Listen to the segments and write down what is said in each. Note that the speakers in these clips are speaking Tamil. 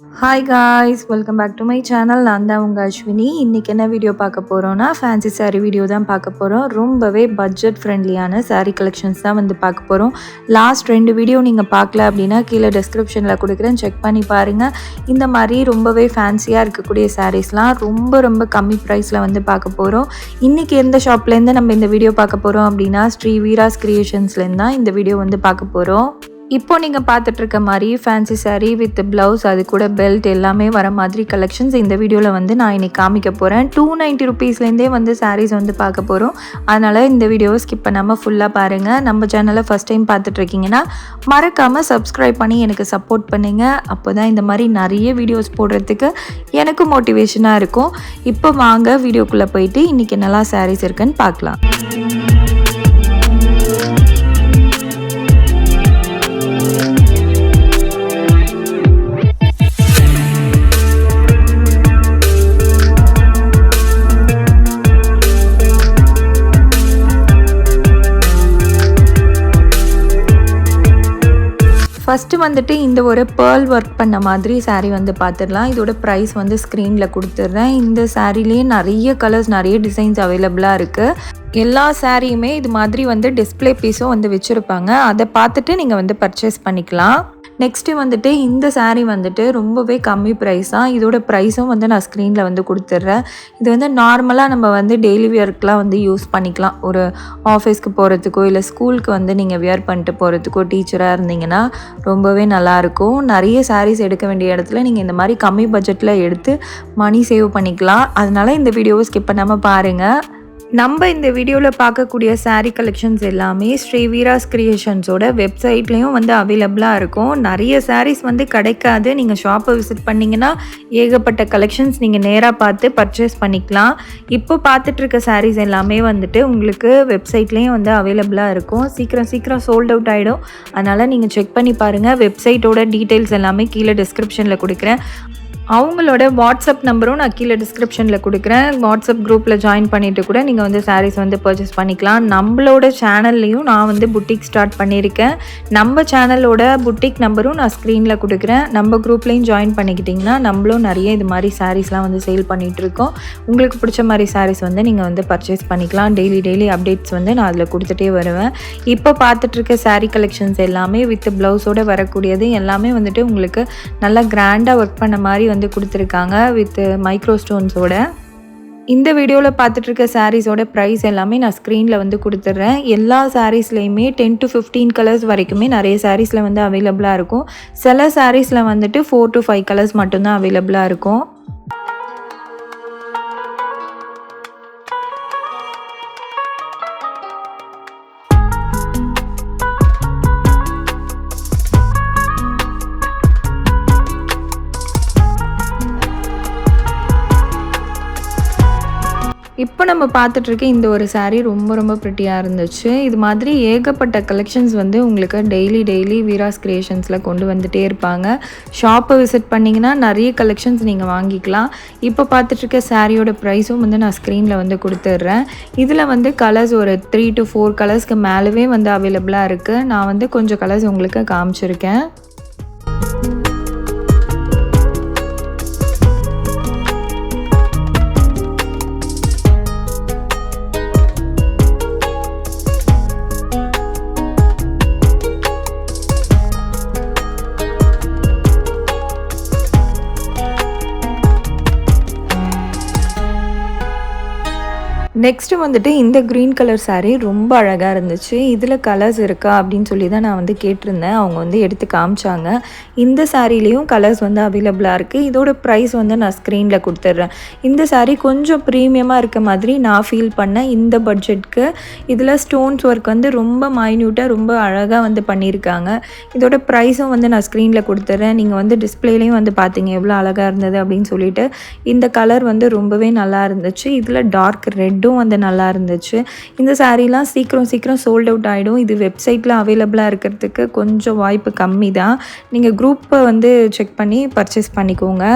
Hi guys welcome back to my channel நான் தான் உங்கள் அஸ்வினி. இன்றைக்கி என்ன வீடியோ பார்க்க போகிறோன்னா ஃபேன்சி saree வீடியோ தான் பார்க்க போகிறோம் ரொம்பவே பட்ஜெட் ஃப்ரெண்ட்லியான saree கலெக்ஷன்ஸ் தான் வந்து பார்க்க போகிறோம் லாஸ்ட் ரெண்டு வீடியோ நீங்கள் பார்க்கல அப்படின்னா கீழே டிஸ்கிரிப்ஷனில் கொடுக்குறேன். செக் பண்ணி பாருங்கள் இந்த மாதிரி ரொம்பவே ஃபேன்சியாக இருக்கக்கூடிய சாரீஸ்லாம் ரொம்ப ரொம்ப கம்மி ப்ரைஸில் வந்து பார்க்க போகிறோம் இன்றைக்கி எந்த ஷாப்லேருந்து நம்ம இந்த வீடியோ பார்க்க போகிறோம் அப்படின்னா ஸ்ரீ வீராஸ் கிரியேஷன்ஸ்லேருந்து தான் இந்த வீடியோ வந்து பார்க்க போகிறோம் இப்போ நீங்கள் பார்த்துட்டு இருக்க மாதிரி ஃபேன்சி சாரீ வித் ப்ளவுஸ் அது கூட பெல்ட் எல்லாமே வர மாதிரி கலெக்ஷன்ஸ் இந்த வீடியோவில் வந்து நான் இன்றைக்கி காமிக்க போகிறேன் டூ நைன்ட்டி ருபீஸ்லேருந்தே வந்து சாரீஸ் வந்து பார்க்க போகிறோம் அதனால் இந்த வீடியோவை ஸ்கிப் பண்ணாமல் ஃபுல்லாக பாருங்கள் நம்ம சேனலை ஃபஸ்ட் டைம் பார்த்துட்டு இருக்கீங்கன்னா மறக்காமல் சப்ஸ்கிரைப் பண்ணி எனக்கு சப்போர்ட் பண்ணுங்கள் அப்போ தான் இந்த மாதிரி நிறைய வீடியோஸ் போடுறதுக்கு எனக்கு மோட்டிவேஷனாக இருக்கும். இப்போ வாங்க வீடியோக்குள்ளே போயிட்டு இன்றைக்கி நல்லா சாரீஸ் இருக்குன்னு பார்க்கலாம். ஃபஸ்ட்டு வந்துட்டு இந்த ஒரு பேர்ல் ஒர்க் பண்ண மாதிரி saree வந்து பார்த்துடலாம் இதோட ப்ரைஸ் வந்து ஸ்க்ரீனில் கொடுத்துட்றேன். இந்த சாரீலேயே நிறைய கலர்ஸ் நிறைய டிசைன்ஸ் அவைலபிளாக இருக்குது எல்லா சாரியுமே இது மாதிரி வந்து டிஸ்ப்ளே பீஸும் வந்து வச்சுருப்பாங்க. அதை பார்த்துட்டு நீங்கள் வந்து பர்ச்சேஸ் பண்ணிக்கலாம். நெக்ஸ்ட்டு வந்துட்டு இந்த சாரீ வந்துட்டு ரொம்பவே கம்மி ப்ரைஸ் தான் இதோட ப்ரைஸும் வந்து நான் ஸ்க்ரீனில் வந்து கொடுத்துட்றேன். இது வந்து நார்மலாக நம்ம வந்து டெய்லி வியர்க்கெலாம் வந்து யூஸ் பண்ணிக்கலாம். ஒரு ஆஃபீஸ்க்கு போகிறதுக்கோ இல்லை ஸ்கூலுக்கு வந்து நீங்கள் வியர் பண்ணிட்டு போகிறதுக்கோ டீச்சராக இருந்தீங்கன்னா ரொம்பவே நல்லாயிருக்கும் நிறைய சாரீஸ் எடுக்க வேண்டிய இடத்துல நீங்கள் இந்த மாதிரி கம்மி பட்ஜெட்டில் எடுத்து மணி சேவ் பண்ணிக்கலாம். அதனால் இந்த வீடியோவை ஸ்கிப் பண்ணாமல் பாருங்கள் நம்ம இந்த வீடியோவில் பார்க்கக்கூடிய சாரீ கலெக்ஷன்ஸ் எல்லாமே ஸ்ரீ வீராஸ் கிரியேஷன்ஸோட வெப்சைட்லேயும் வந்து அவைலபிளாக இருக்கும். நிறைய சாரீஸ் வந்து கிடைக்காது. நீங்கள் ஷாப்பை விசிட் பண்ணிங்கன்னா ஏகப்பட்ட கலெக்ஷன்ஸ் நீங்கள் நேராக பார்த்து பர்ச்சேஸ் பண்ணிக்கலாம். இப்போ பார்த்துட்ருக்க சாரீஸ் எல்லாமே வந்துட்டு உங்களுக்கு வெப்சைட்லேயும் வந்து அவைலபிளாக இருக்கும். சீக்கிரம் சீக்கிரம் சோல்ட் அவுட் ஆகிடும் அதனால் நீங்கள் செக் பண்ணி பாருங்கள் வெப்சைட்டோட டீட்டெயில்ஸ் எல்லாமே கீழே டிஸ்கிரிப்ஷனில் கொடுக்குறேன். அவங்களோட வாட்ஸ்அப் நம்பரும் நான் கீழே டிஸ்கிரிப்ஷனில் கொடுக்குறேன். வாட்ஸ்அப் குரூப்பில் ஜாயின் பண்ணிவிட்டு கூட நீங்கள் வந்து சாரீஸ் வந்து பர்ச்சேஸ் பண்ணிக்கலாம். நம்மளோட சேனல்லையும் நான் வந்து புட்டிக் ஸ்டார்ட் பண்ணியிருக்கேன். நம்ம சேனலோட புட்டிக் நம்பரும் நான் ஸ்க்ரீனில் கொடுக்குறேன். நம்ம குரூப்லேயும் ஜாயின் பண்ணிக்கிட்டிங்கன்னா நம்மளும் நிறைய இது மாதிரி சாரீஸ்லாம் வந்து சேல் பண்ணிகிட்ருக்கோம். உங்களுக்கு பிடிச்ச மாதிரி சாரீஸ் வந்து நீங்கள் வந்து பர்ச்சேஸ் பண்ணிக்கலாம். டெய்லி டெய்லி அப்டேட்ஸ் வந்து நான் அதில் கொடுத்துட்டே வருவேன். இப்போ பார்த்துட்ருக்க சாரீ கலெக்ஷன்ஸ் எல்லாமே வித் ப்ளவுஸோடு வரக்கூடியது எல்லாமே வந்துட்டு உங்களுக்கு நல்லா கிராண்டாக ஒர்க் பண்ண மாதிரி வந்து கொடுத்துருக்காங்க வித் மைக்ரோ ஸ்டோன்ஸோட இந்த வீடியோவில் பார்த்துட்ருக்க சாரீஸோட ப்ரைஸ் எல்லாமே நான் ஸ்க்ரீனில் வந்து கொடுத்துட்றேன். எல்லா சாரீஸ்லேயுமே டென் டு ஃபிஃப்டீன் கலர்ஸ் வரைக்குமே நிறைய சாரீஸில் வந்து அவைலபிளாக இருக்கும். சில சாரீஸில் வந்துட்டு ஃபோர் டு ஃபைவ் கலர்ஸ் மட்டும்தான் அவைலபிளாக இருக்கும். நம்ம பார்த்துட்ருக்க இந்த ஒரு சாரீ ரொம்ப ரொம்ப ப்ரிட்டியாக இருந்துச்சு. இது மாதிரி ஏகப்பட்ட கலெக்ஷன்ஸ் வந்து உங்களுக்கு டெய்லி டெய்லி வீராஸ் கிரியேஷன்ஸில் கொண்டு வந்துகிட்டே இருப்பாங்க. ஷாப்பை விசிட் பண்ணிங்கன்னா நிறைய கலெக்ஷன்ஸ் நீங்கள் வாங்கிக்கலாம். இப்போ பார்த்துட்ருக்க சாரியோட ப்ரைஸும் வந்து நான் ஸ்க்ரீனில் வந்து கொடுத்துட்றேன். இதில் வந்து கலர்ஸ் ஒரு த்ரீ டு ஃபோர் கலர்ஸ்க்கு மேலவே வந்து அவைலபிளாக இருக்குது நான் வந்து கொஞ்சம் கலர்ஸ் உங்களுக்கு காமிச்சிருக்கேன். நெக்ஸ்ட்டு வந்துட்டு இந்த க்ரீன் கலர் சாரீ ரொம்ப அழகாக இருந்துச்சு. இதில் கலர்ஸ் இருக்கா அப்படின்னு சொல்லி தான் நான் வந்து கேட்டிருந்தேன். அவங்க வந்து எடுத்து காமிச்சாங்க. இந்த சாரீலேயும் கலர்ஸ் வந்து அவைலபிளாக இருக்குது இதோட ப்ரைஸ் வந்து நான் ஸ்க்ரீனில் கொடுத்துட்றேன். இந்த சாரீ கொஞ்சம் ப்ரீமியமாக இருக்க மாதிரி நான் ஃபீல் பண்ணேன். இந்த பட்ஜெட்க்கு இதில் ஸ்டோன்ஸ் ஒர்க் வந்து ரொம்ப மைன்யூட்டாக ரொம்ப அழகாக வந்து பண்ணியிருக்காங்க. இதோட ப்ரைஸும் வந்து நான் ஸ்க்ரீனில் கொடுத்துட்றேன். நீங்கள் வந்து டிஸ்பிளேலையும் வந்து பார்த்தீங்க எவ்வளோ அழகாக இருந்தது அப்படின்னு சொல்லிட்டு. இந்த கலர் வந்து ரொம்பவே நல்லா இருந்துச்சு. இதில் டார்க் ரெட்டும் வந்து நல்லா இருந்துச்சு. இந்த சாரீலாம் சீக்கிரம் சீக்கிரம் சோல்ட் அவுட் ஆகிடும் இது வெப்சைட்டில் அவைலபிளாக இருக்கிறதுக்கு கொஞ்சம் வாய்ப்பு கம்மி தான் நீங்கள் குரூப்பை வந்து செக் பண்ணி பர்ச்சேஸ் பண்ணிக்கோங்க.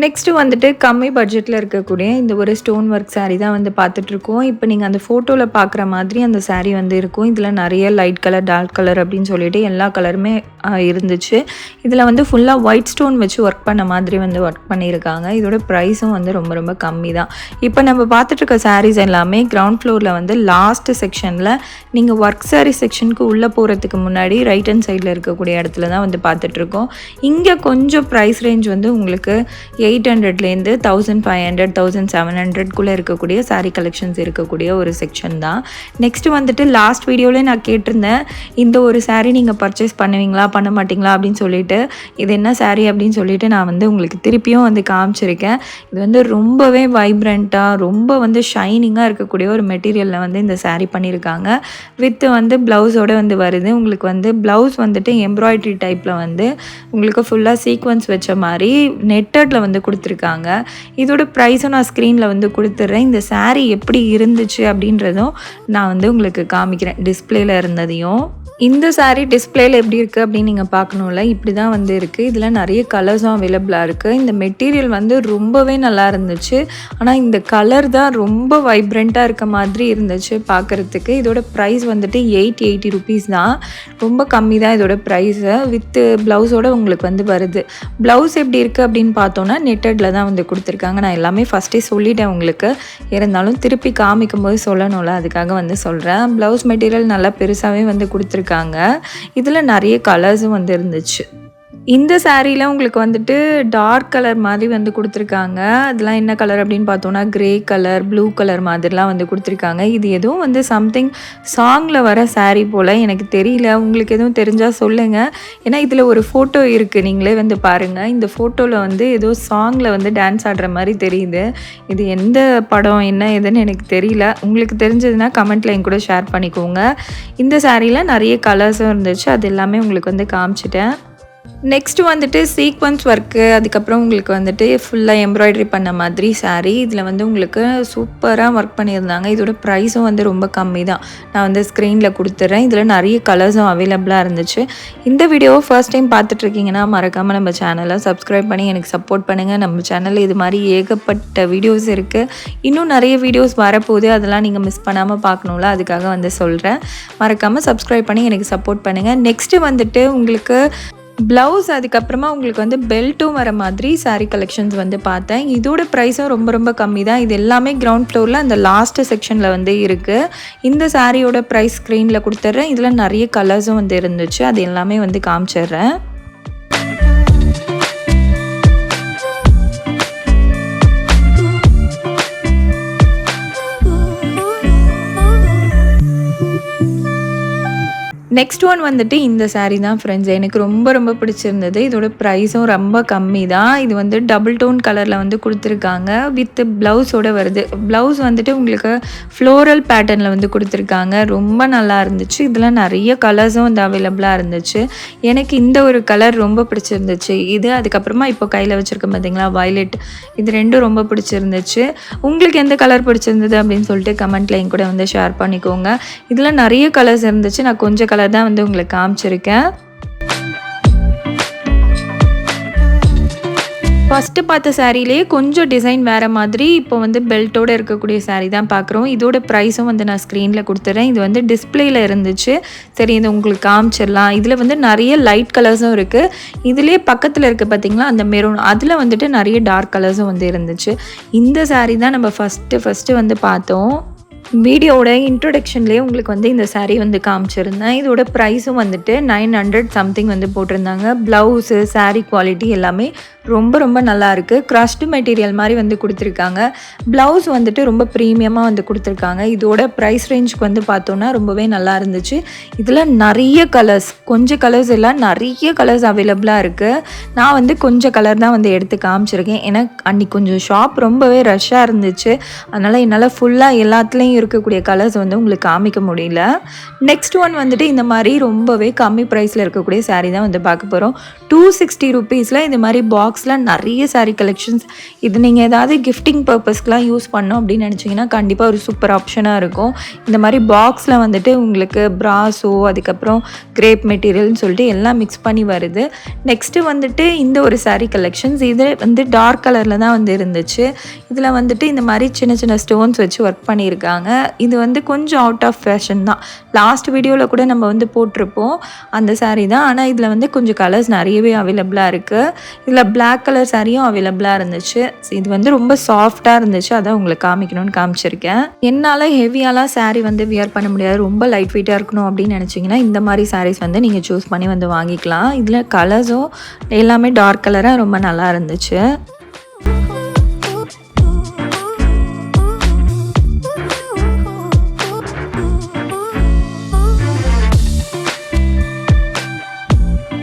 நெக்ஸ்ட்டு வந்துட்டு கம்மி பட்ஜெட்டில் இருக்கக்கூடிய இந்த ஒரு ஸ்டோன் ஒர்க் சாரீ தான் வந்து பார்த்துட்ருக்கோம். இப்போ நீங்கள் அந்த ஃபோட்டோவில் பார்க்குற மாதிரி அந்த சாரீ வந்து இருக்கும். இதில் நிறைய லைட் கலர் டார்க் கலர் அப்படின்னு சொல்லிட்டு எல்லா கலருமே இருந்துச்சு. இதில் வந்து ஃபுல்லாக ஒயிட் ஸ்டோன் வச்சு ஒர்க் பண்ண மாதிரி வந்து ஒர்க் பண்ணியிருக்காங்க. இதோட ப்ரைஸும் வந்து ரொம்ப ரொம்ப கம்மி தான். இப்போ நம்ம பார்த்துட்ருக்க சாரீஸ் எல்லாமே கிரவுண்ட் ஃப்ளோரில் வந்து லாஸ்ட் செக்ஷனில் நீங்கள் ஒர்க் சாரீ செக்ஷனுக்கு உள்ளே போகிறதுக்கு முன்னாடி ரைட் ஹேண்ட் சைடில் இருக்கக்கூடிய இடத்துல தான் வந்து பார்த்துட்ருக்கோம். இங்கே கொஞ்சம் ப்ரைஸ் ரேஞ்ச் வந்து உங்களுக்கு எயிட் ஹண்ட்ரட்லேருந்து thousand five hundred thousand seven ஹண்ட்ரட்குள்ளே இருக்கக்கூடிய சாரீ கலெக்ஷன்ஸ் இருக்கக்கூடிய ஒரு செக்ஷன் தான். நெக்ஸ்ட்டு வந்துட்டு லாஸ்ட் வீடியோவில் நான் கேட்டிருந்தேன் இந்த ஒரு சாரீ நீங்கள் பர்ச்சேஸ் பண்ணுவீங்களா பண்ண மாட்டிங்களா அப்படின்னு சொல்லிட்டு. இது என்ன சாரீ அப்படின்னு சொல்லிட்டு நான் வந்து உங்களுக்கு திருப்பியும் வந்து காமிச்சிருக்கேன். இது வந்து ரொம்பவே வைப்ரண்ட்டாக ரொம்ப வந்து ஷைனிங்காக இருக்கக்கூடிய ஒரு மெட்டீரியலில் வந்து இந்த சாரீ பண்ணியிருக்காங்க. வித்து வந்து ப்ளவுஸோட வந்து வருது. உங்களுக்கு வந்து ப்ளவுஸ் வந்துட்டு எம்ப்ராய்ட்ரி டைப்பில் வந்து உங்களுக்கு ஃபுல்லாக சீக்வன்ஸ் வச்ச மாதிரி நெட்டடில் வந்து கொடுத்துருக்காங்க. இதோட ப்ரைஸும் நான் ஸ்க்ரீனில் வந்து கொடுத்துட்றேன் இந்த சாரீ எப்படி இருந்துச்சு அப்படின்றதும் நான் வந்து உங்களுக்கு காமிக்கிறேன். டிஸ்பிளேல இருந்ததையும். இந்த சாரீ டிஸ்பிளேல எப்படி இருக்குது அப்படின்னு நீங்கள் பார்க்கணும்ல இப்படி தான் வந்து இருக்குது இதில் நிறைய கலர்ஸும் அவைலபிளாக இருக்குது இந்த மெட்டீரியல் வந்து ரொம்பவே நல்லா இருந்துச்சு. ஆனால் இந்த கலர் தான் ரொம்ப வைப்ரண்ட்டாக இருக்க மாதிரி இருந்துச்சு பார்க்குறதுக்கு. இதோட ப்ரைஸ் வந்துட்டு எயிட் எயிட்டி ருபீஸ் தான். ரொம்ப கம்மி தான் இதோட ப்ரைஸு வித்து ப்ளவுஸோட உங்களுக்கு வந்து வருது. ப்ளவுஸ் எப்படி இருக்குது அப்படின்னு பார்த்தோன்னா நெட்டடில் தான் வந்து கொடுத்துருக்காங்க. நான் எல்லாமே ஃபஸ்ட்டே சொல்லிட்டேன் உங்களுக்கு. இருந்தாலும் திருப்பி காமிக்கும் போது சொல்லணும்ல அதுக்காக வந்து சொல்கிறேன் ப்ளவுஸ் மெட்டீரியல் நல்லா பெருசாகவே வந்து கொடுத்துருக்காங்க. இதில் நிறைய கலர்ஸும் வந்து இருந்துச்சு. இந்த சாரியில் உங்களுக்கு வந்துட்டு டார்க் கலர் மாதிரி வந்து கொடுத்துருக்காங்க. அதெல்லாம் என்ன கலர் அப்படின்னு பார்த்தோன்னா கிரே கலர் ப்ளூ கலர் மாதிரிலாம் வந்து கொடுத்துருக்காங்க. இது எதுவும் வந்து சம்திங் சாங்கில் வர சாரீ போல் எனக்கு தெரியல. உங்களுக்கு எதுவும் தெரிஞ்சால் சொல்லுங்கள் ஏன்னா இதில் ஒரு ஃபோட்டோ இருக்குது நீங்களே வந்து பாருங்கள் இந்த ஃபோட்டோவில் வந்து ஏதோ சாங்கில் வந்து டான்ஸ் ஆடுற மாதிரி தெரியுது. இது எந்த படம் என்ன ஏதுன்னு எனக்கு தெரியல. உங்களுக்கு தெரிஞ்சதுன்னா கமெண்ட்டில் என் கூட ஷேர் பண்ணிக்கோங்க. இந்த சாரியில் நிறைய கலர்ஸும் இருந்துச்சு. அது எல்லாமே உங்களுக்கு வந்து காமிச்சிட்டேன். நெக்ஸ்ட் வந்துட்டு சீக்வன்ஸ் ஒர்க்கு அதுக்கப்புறம் உங்களுக்கு வந்துட்டு ஃபுல்லாக எம்ப்ராய்டரி பண்ண மாதிரி சாரீ இதில் வந்து உங்களுக்கு சூப்பராக ஒர்க் பண்ணியிருந்தாங்க. இதோட ப்ரைஸும் வந்து ரொம்ப கம்மி தான் நான் வந்து ஸ்க்ரீனில் கொடுத்துட்றேன் இதில் நிறைய கலர்ஸும் அவைலபிளாக இருந்துச்சு. இந்த வீடியோவை ஃபர்ஸ்ட் டைம் பார்த்துட்ருக்கீங்கன்னா மறக்காமல் நம்ம சேனலை சப்ஸ்கிரைப் பண்ணி எனக்கு சப்போர்ட் பண்ணுங்கள் நம்ம சேனலில் இது மாதிரி ஏகப்பட்ட வீடியோஸ் இருக்குது இன்னும் நிறைய வீடியோஸ் வரப்போகுது. அதெல்லாம் நீங்கள் மிஸ் பண்ணாமல் பார்க்கணும்ல. அதுக்காக வந்து சொல்கிறேன் மறக்காமல் சப்ஸ்கிரைப் பண்ணி எனக்கு சப்போர்ட் பண்ணுங்கள் நெக்ஸ்ட்டு வந்துட்டு உங்களுக்கு ப்ளவுஸ் அதுக்கப்புறமா உங்களுக்கு வந்து பெல்ட்டும் வர மாதிரி சாரீ கலெக்ஷன்ஸ் வந்து பார்த்தேன். இதோட ப்ரைஸும் ரொம்ப ரொம்ப கம்மி தான் இது எல்லாமே கிரவுண்ட் ஃப்ளோரில் அந்த லாஸ்ட் செக்ஷனில் வந்து இருக்குது இந்த சாரியோட ப்ரைஸ் ஸ்க்ரீனில் கொடுத்துட்றேன். இதில் நிறைய கலர்ஸும் வந்து இருந்துச்சு. அது எல்லாமே வந்து காமிச்சிடுறேன். நெக்ஸ்ட் ஒன் வந்துட்டு இந்த சாரீ தான் ஃப்ரெண்ட்ஸ் எனக்கு ரொம்ப ரொம்ப பிடிச்சிருந்தது. இதோட ப்ரைஸும் ரொம்ப கம்மி தான் இது வந்து டபுள் டோன் கலரில் வந்து கொடுத்துருக்காங்க. வித் ப்ளவுஸோட வருது. ப்ளவுஸ் வந்துட்டு உங்களுக்கு ஃப்ளோரல் பேட்டர்னில் வந்து கொடுத்துருக்காங்க. ரொம்ப நல்லா இருந்துச்சு. இதில் நிறைய கலர்ஸும் வந்து அவைலபிளாக இருந்துச்சு. எனக்கு இந்த ஒரு கலர் ரொம்ப பிடிச்சிருந்துச்சு. இது அதுக்கப்புறமா இப்போ கையில் வச்சுருக்கேன் பார்த்தீங்களா வயலட் இது ரெண்டும் ரொம்ப பிடிச்சிருந்துச்சு. உங்களுக்கு எந்த கலர் பிடிச்சிருந்தது அப்படின்னு சொல்லிட்டு கமெண்ட்டில் என் கூட வந்து ஷேர் பண்ணிக்கோங்க. இதில் நிறைய கலர்ஸ் இருந்துச்சு. நான் கொஞ்சம் கலர் தான் வந்து உங்களுக்கு காமிச்சிருக்கேன். ஃபஸ்ட்டு பார்த்த சாரீலேயே கொஞ்சம் டிசைன் வேறு மாதிரி இப்போ வந்து பெல்ட்டோடு இருக்கக்கூடிய சாரீ தான் பார்க்குறோம். இதோட ப்ரைஸும் வந்து நான் ஸ்க்ரீனில் கொடுத்துட்றேன் இது வந்து டிஸ்பிளேயில் இருந்துச்சு. சரி இது உங்களுக்கு காமிச்சிடலாம். இதில் வந்து நிறைய லைட் கலர்ஸும் இருக்குது இதுலேயே பக்கத்தில் இருக்குது பார்த்திங்களா? அந்த மெரூன் அதில் வந்துட்டு நிறைய டார்க் கலர்ஸும் வந்து இருந்துச்சு. இந்த சாரீ தான் நம்ம ஃபஸ்ட்டு ஃபஸ்ட்டு வந்து பார்த்தோம். வீடியோவோட இன்ட்ரொடக்ஷன்லேயே உங்களுக்கு வந்து இந்த சாரீ வந்து காமிச்சிருந்தேன். இதோட ப்ரைஸும் வந்துட்டு நைன் ஹண்ட்ரட் சம்திங் வந்து போட்டிருந்தாங்க. ப்ளவுஸு சாரீ குவாலிட்டி எல்லாமே ரொம்ப ரொம்ப நல்லா இருக்குது மெட்டீரியல் மாதிரி வந்து கொடுத்துருக்காங்க. ப்ளவுஸ் வந்துட்டு ரொம்ப ப்ரீமியமாக வந்து கொடுத்துருக்காங்க. இதோட ப்ரைஸ் ரேஞ்சுக்கு வந்து பார்த்தோன்னா ரொம்பவே நல்லா இருந்துச்சு. இதில் நிறைய கலர்ஸ் கொஞ்சம் கலர்ஸ் எல்லாம் நிறைய கலர்ஸ் அவைலபிளாக இருக்குது நான் வந்து கொஞ்சம் கலர் தான் வந்து எடுத்து காமிச்சிருக்கேன். ஏன்னா அன்றைக்கி கொஞ்சம் ஷாப் ரொம்பவே ரஷ்ஷாக இருந்துச்சு. அதனால் என்னால் ஃபுல்லாக எல்லாத்துலேயும் இருக்கக்கூடிய கலர்ஸ் வந்து உங்களுக்கு காமிக்க முடியல. நெக்ஸ்ட் ஒன் வந்துட்டு இந்த மாதிரி ரொம்பவே கம்மி ப்ரைஸில் இருக்கக்கூடிய சாரீ தான் வந்து பார்க்க போகிறோம் டூ சிக்ஸ்டி ருபீஸில் இந்த மாதிரி பாக்ஸ் பாக்ஸில் நிறைய சாரீ கலெக்ஷன்ஸ் இது நீங்கள் ஏதாவது கிஃப்டிங் பர்பஸ்க்குலாம் யூஸ் பண்ணோம் அப்படின்னு நினச்சிங்கன்னா கண்டிப்பாக ஒரு சூப்பர் ஆப்ஷனாக இருக்கும். இந்த மாதிரி பாக்ஸில் வந்துட்டு உங்களுக்கு ப்ராஸோ அதுக்கப்புறம் கிரேப் மெட்டீரியல்னு சொல்லிட்டு எல்லாம் மிக்ஸ் பண்ணி வருது. நெக்ஸ்ட்டு வந்துட்டு இந்த ஒரு சாரீ கலெக்ஷன்ஸ் இது வந்து டார்க் கலரில் தான் வந்து இருந்துச்சு. இதில் வந்துட்டு இந்த மாதிரி சின்ன சின்ன ஸ்டோன்ஸ் வச்சு ஒர்க் பண்ணியிருக்காங்க. இது வந்து கொஞ்சம் அவுட் ஆஃப் ஃபேஷன் தான். லாஸ்ட் வீடியோவில் கூட நம்ம வந்து போட்டிருப்போம் அந்த சாரீ தான். ஆனால் இதில் வந்து கொஞ்சம் கலர்ஸ் நிறையவே அவைலபிளாக இருக்குது இதில் பிளாக் பிளாக் கலர் சாரியும் அவைலபிளாக இருந்துச்சு. இது வந்து ரொம்ப சாஃப்டாக இருந்துச்சு. அதான் உங்களுக்கு காமிக்கணும்னு காமிச்சிருக்கேன். என்னால் ஹெவியாலாம் saree வந்து வியர் பண்ண முடியாது. ரொம்ப லைட் வெயிட்டாக இருக்கணும் அப்படின்னு நினச்சிங்கன்னா இந்த மாதிரி சாரீஸ் வந்து நீங்கள் சூஸ் பண்ணி வந்து வாங்கிக்கலாம். இதில் கலர்ஸும் எல்லாமே டார்க் கலராக ரொம்ப நல்லா இருந்துச்சு.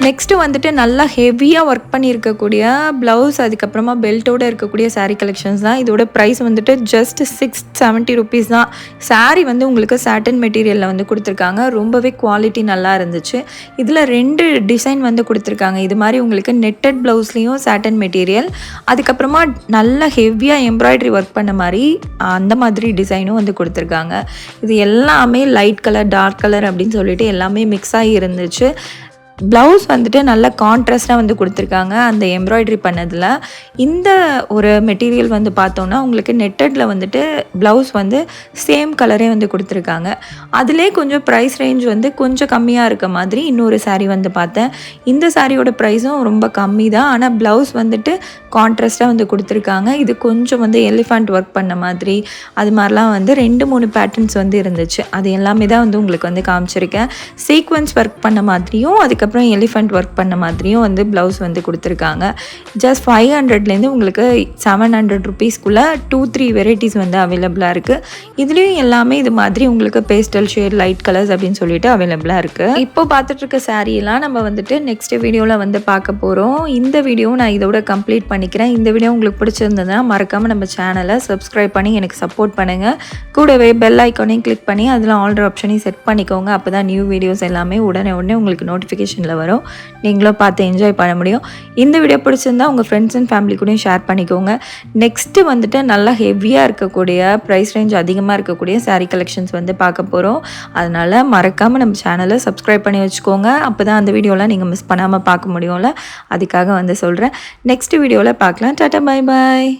நெக்ஸ்ட்டு வந்துட்டு நல்லா ஹெவியாக ஒர்க் பண்ணியிருக்கக்கூடிய ப்ளவுஸ் அதுக்கப்புறமா பெல்ட்டோட இருக்கக்கூடிய சாரீ கலெக்ஷன்ஸ் தான். இதோட ப்ரைஸ் வந்துட்டு ஜஸ்ட் சிக்ஸ் செவன்ட்டி ருபீஸ் தான். சாரீ வந்து உங்களுக்கு சாட்டன் மெட்டீரியலில் வந்து கொடுத்துருக்காங்க. ரொம்பவே குவாலிட்டி நல்லா இருந்துச்சு. இதில் ரெண்டு டிசைன் வந்து கொடுத்துருக்காங்க. இது மாதிரி உங்களுக்கு நெட்டட் ப்ளவுஸ்லேயும் சாட்டன் மெட்டீரியல் அதுக்கப்புறமா நல்ல ஹெவியாக எம்ப்ராய்டரி ஒர்க் பண்ண மாதிரி அந்த மாதிரி டிசைனும் வந்து கொடுத்துருக்காங்க. இது எல்லாமே லைட் கலர் டார்க் கலர் அப்படின்னு சொல்லிட்டு எல்லாமே மிக்ஸ் ஆகி இருந்துச்சு. ப்ளவுஸ் வந்துட்டு நல்ல கான்ட்ராஸ்டாக வந்து கொடுத்துருக்காங்க. அந்த எம்ப்ராய்டரி பண்ணதில். இந்த ஒரு மெட்டீரியல் வந்து பார்த்தோன்னா உங்களுக்கு நெட்டடில் வந்துட்டு ப்ளவுஸ் வந்து சேம் கலரே வந்து கொடுத்துருக்காங்க. அதிலே கொஞ்சம் ப்ரைஸ் ரேஞ்ச் வந்து கொஞ்சம் கம்மியாக இருக்க மாதிரி இன்னொரு சாரீ வந்து பார்த்தேன். இந்த சாரியோட ப்ரைஸும் ரொம்ப கம்மி தான் ஆனால் ப்ளவுஸ் வந்துட்டு கான்ட்ராஸ்டாக வந்து கொடுத்துருக்காங்க. இது கொஞ்சம் வந்து எலிஃபண்ட் ஒர்க் பண்ண மாதிரி. அது மாதிரிலாம் வந்து ரெண்டு மூணு பேட்டர்ன்ஸ் வந்து இருந்துச்சு. அது எல்லாமே தான் வந்து உங்களுக்கு வந்து காமிச்சிருக்கேன். சீக்வன்ஸ் ஒர்க் பண்ண மாதிரியும் அதுக்கப்புறம் எலிஃபண்ட் ஒர்க் பண்ண மாதிரியும் வந்து ப்ளவுஸ் வந்து கொடுத்துருக்காங்க. ஜஸ்ட் ஃபைவ் ஹண்ட்ரட்லேருந்து உங்களுக்கு செவன் ஹண்ட்ரட் ருபீஸ்க்குள்ளே டூ த்ரீ வெரைட்டிஸ் வந்து அவைலபிளாக இருக்குது இதுலேயும் எல்லாமே இது மாதிரி உங்களுக்கு பேஸ்டல் ஷேட் லைட் கலர்ஸ் அப்படின்னு சொல்லிட்டு அவைலபிளாக இருக்குது இப்போ பார்த்துட்ருக்க இருக்க நம்ம வந்துட்டு நெக்ஸ்ட் வீடியோவில் வந்து பார்க்க போகிறோம் இந்த வீடியோ நான் இதோட கம்ப்ளீட் பண்ணிக்கிறேன். இந்த வீடியோ உங்களுக்கு பிடிச்சிருந்ததுன்னா மறக்காமல் நம்ம சேனலை சப்ஸ்கிரைப் பண்ணி எனக்கு சப்போர்ட் பண்ணுங்கள் கூடவே பெல் ஐக்கானையும் கிளிக் பண்ணி அதில் ஆல்டர் ஆப்ஷனையும் செட் பண்ணிக்கோங்க. அப்போ தான் நியூ வீடியோஸ் எல்லாமே உடனே உடனே உங்களுக்கு நோட்டிஃபிகேஷன் நோட்டிஃபிகேஷனில் வரும். நீங்களும் பார்த்து என்ஜாய் பண்ண முடியும். இந்த வீடியோ பிடிச்சிருந்தா உங்கள் ஃப்ரெண்ட்ஸ் அண்ட் ஃபேமிலி கூடயும் ஷேர் பண்ணிக்கோங்க. நெக்ஸ்ட்டு வந்துட்டு நல்லா ஹெவியாக இருக்கக்கூடிய ப்ரைஸ் ரேஞ்ச் அதிகமாக இருக்கக்கூடிய சாரீ கலெக்ஷன்ஸ் வந்து பார்க்க போகிறோம் அதனால் மறக்காமல் நம்ம சேனலை சப்ஸ்கிரைப் பண்ணி வச்சுக்கோங்க. அப்போ தான் அந்த வீடியோலாம் நீங்கள் மிஸ் பண்ணாமல் பார்க்க முடியும்ல. அதுக்காக வந்து சொல்கிறேன் நெக்ஸ்ட் வீடியோவில் பார்க்கலாம். Tata bye bye